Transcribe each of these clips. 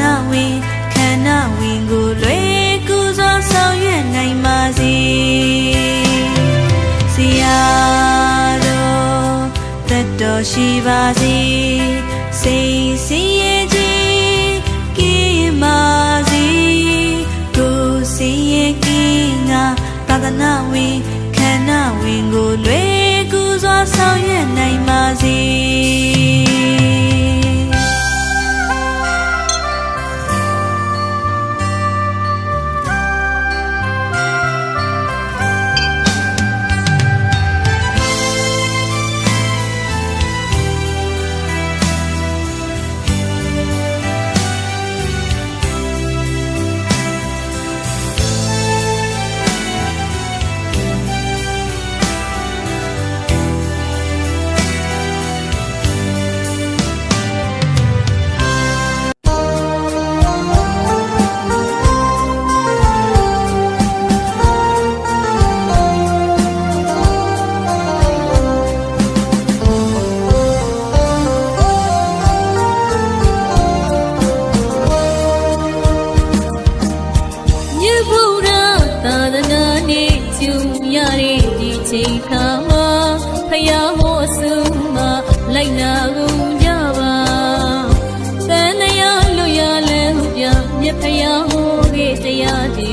နာဝင်ခန္ဓာဝင်ကိုလွယ်ကူစွာဆောင်ရွက်နိုင်ပါစေဆရာတော်တတ်တော်ရှိပါစေစိတ်စင်ရဲ့ခြင်းကင်းပါစေကိုစင်ရဲ့ကင်းငါသာသနာဝင်ခန္ဓာဝင်ကိုလွယ်ကူစွာဆောင်ရွက်နိုင်ပါစေ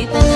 bonita.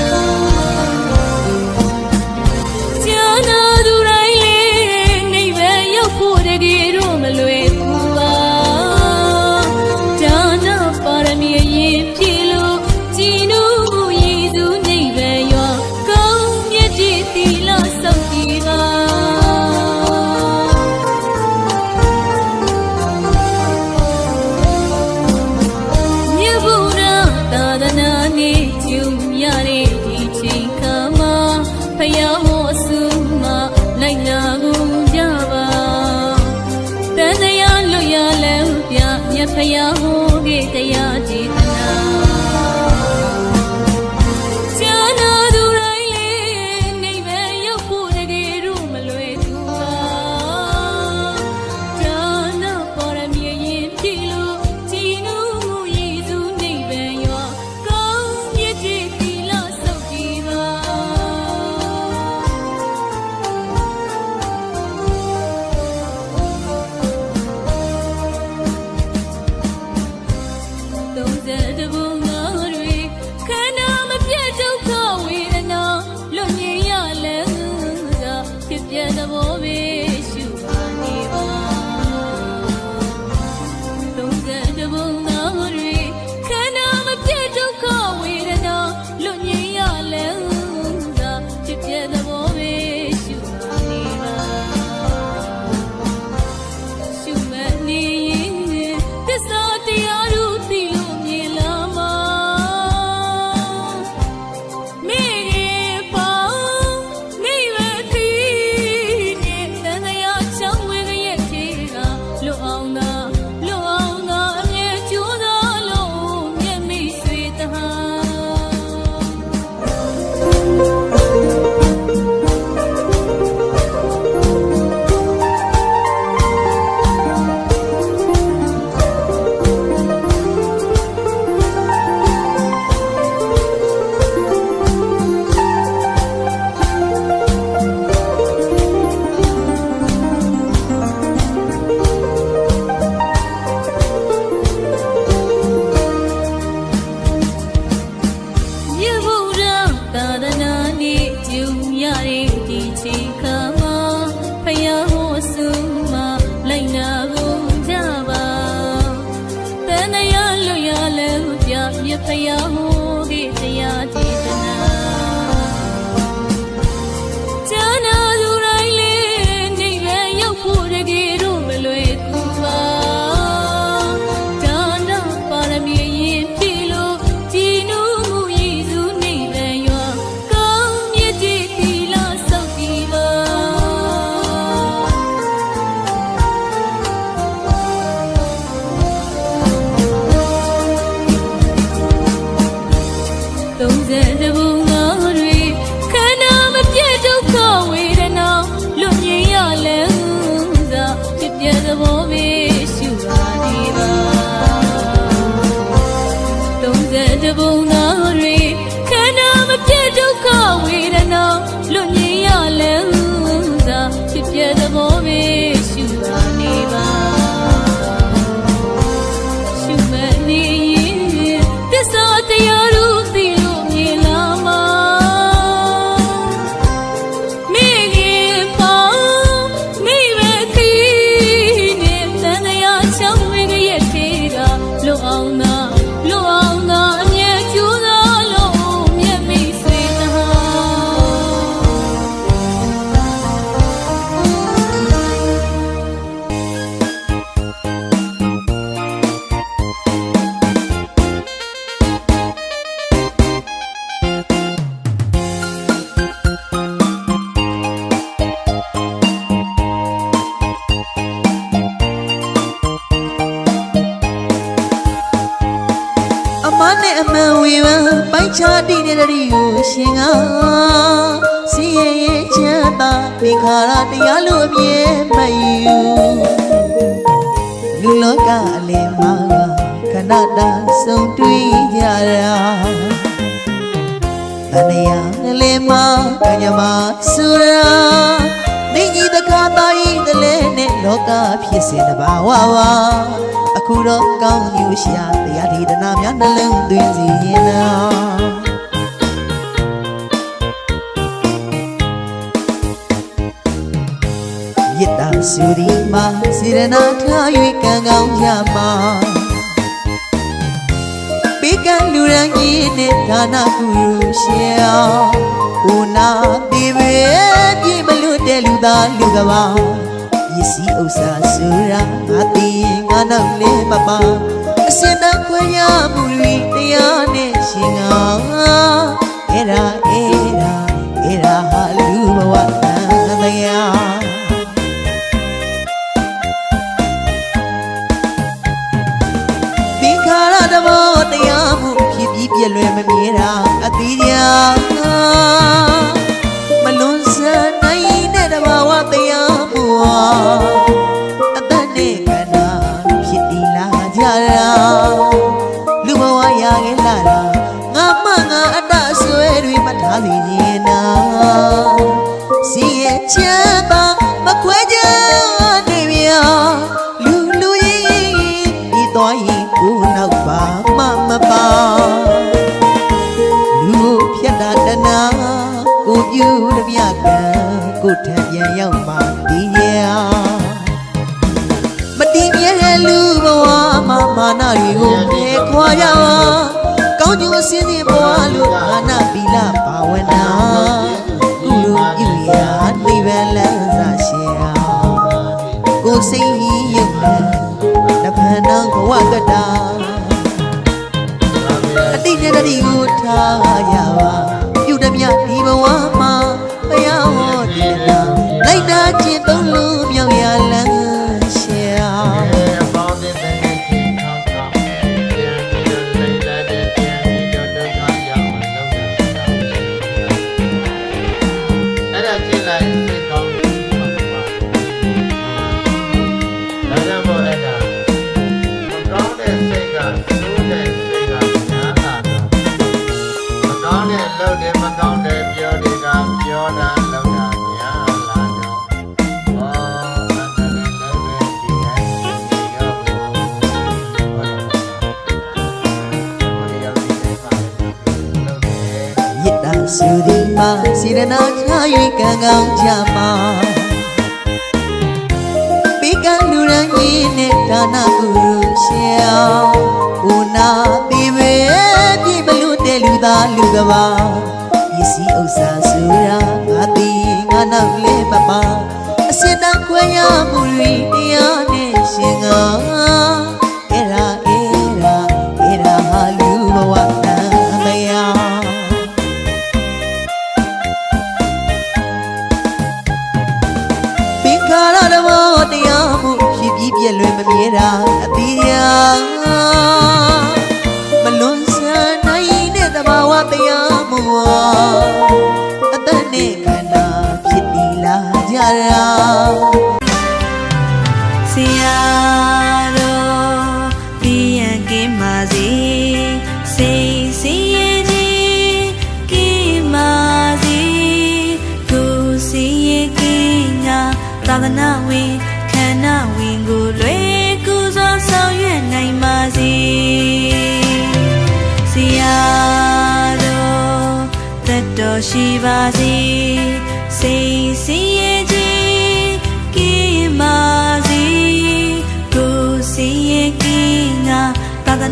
ချတိနေတဲ့ဒီကိုရှင်ကစီရဲ့ရဲ့ချမ်းသာသင်္ခါရတရားလို့အမြဲမယူလူလောကအလင်းမှာခဏတာဆုံးတွေ့ကြတာတဏှာကလေးမကညမဆူရာနေကြီးတကားသားဤတလဲနဲ့လောကဖြစ်စေတဘာဝဝအခုတော့ကောင်းယူရှာတရားဒီဒနာများနှလုံးသွင်းစီရင်နာ စုဒီမှာစေရနာထား၍ကံကောင်းရမှာပေကံလူရန်ကြီးနဲ့ဒါနကုရုရှင်အောင်ဦးနာတိပဲပြည့်မလွတ်တဲ့လူသားလူကဘာပစ္စည်းဥစ္စာစုရာငါသိငါနောက်လည်းမပါအစင်တခွဲ ပြူတပြကံကိုထံပြန်ရောက်မှဒီရမတည်မြဲတဲ့လူဘဝမှာမာနတွေကိုဖယ်ခွာကြပါကောင်းကျိုးအစင်းတွေဘဝလို့မာနပီလာဘာဝနာကုလိုပြုရာနိဗ္ဗာန်လမ်းစာရှင်အောင်ကိုယ်စိတ်ကြီးရုပ်နဲ့တဖန်တော့ဘဝကတာအတိတ်နဲ့တတိကိုထားရပါ မှာစေရနာချ၍ကံကောင်းကြမှာပေကံလူရန်ကြီးနဲ့ဒါနကုရုရှင်အောင်ဦးနာတိပဲပြည့်မလို့တဲ့လူသားလူကဘာပစ္စည်းဥစ္စာစုရာငါတိငါနောက်လည်းမပါအစင်တန်ခွဲရမှုတွေတရားနဲ့ရှင်က ရာတော်ပြည့်ရန်ကင်းပါစေစိတ်စည်ရဲ့ခြင်းကင်းပါစေကိုယ်စီရဲ့ကင်းကသာသနာဝင်ခန္ဓာဝင်ကိုလွယ်ကူစွာဆောင်ရွက်နိုင်ပါစေဆရာတော်သက်တော်ရှိပါစေစိတ်စည်ရဲ့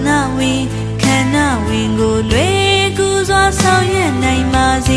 နာဝင်ခန္ဓာဝင်ကိုလွယ်ကူစွာဆောင်ရွက်နိုင်ပါစေ